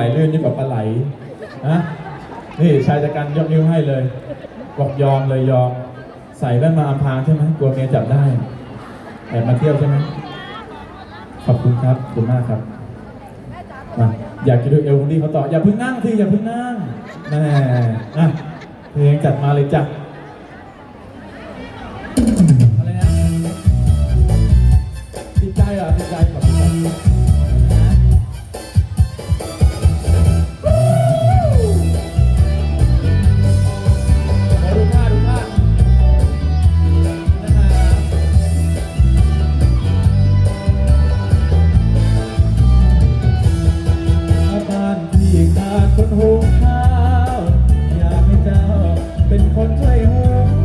ไหลลื่นยิ่งกว่ปลาไหลนะนี่ชายจัดการยกนิ้วให้เลย บอกยอมเลยยอม ใส่แว่นมาอำพรางใช่ไหมกลัวเมียจับได้แอบมาเที่ยวใช่ไหมขอบคุณครับขอบคุณมากครับมาอยากกินดูเอลคนดีเขาต่ออย่าเพิ่งนั่งที่อย่าเพิ่งนั่งแม่นะเพลงจัดมาเลยจ้ะอะไรนะติดใจเหรอติดใจขอบคุณครับ you.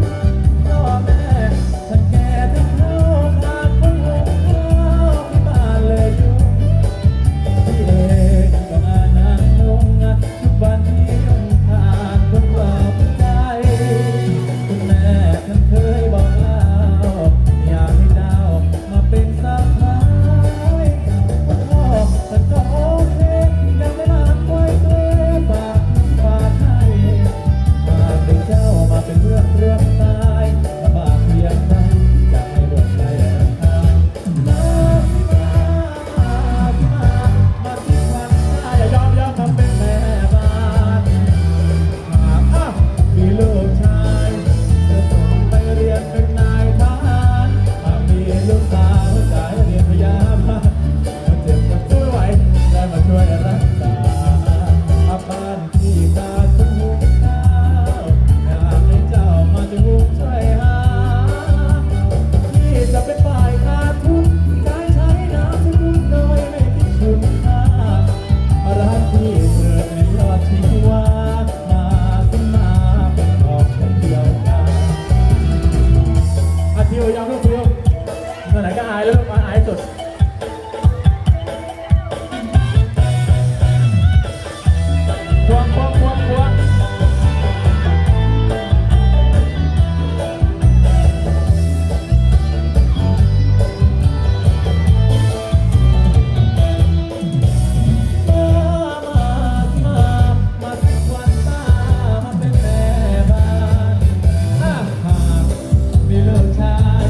าย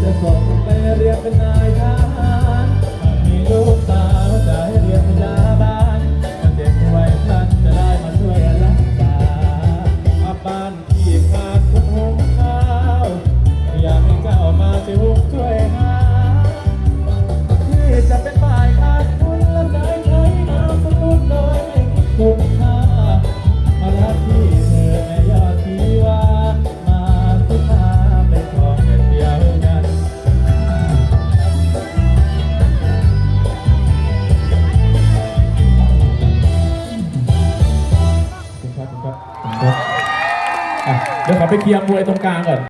จะส่งไปเรียนเป็นนายทหารหามีลูกตา ไปเคลียร์มวยตรงกลางก่อน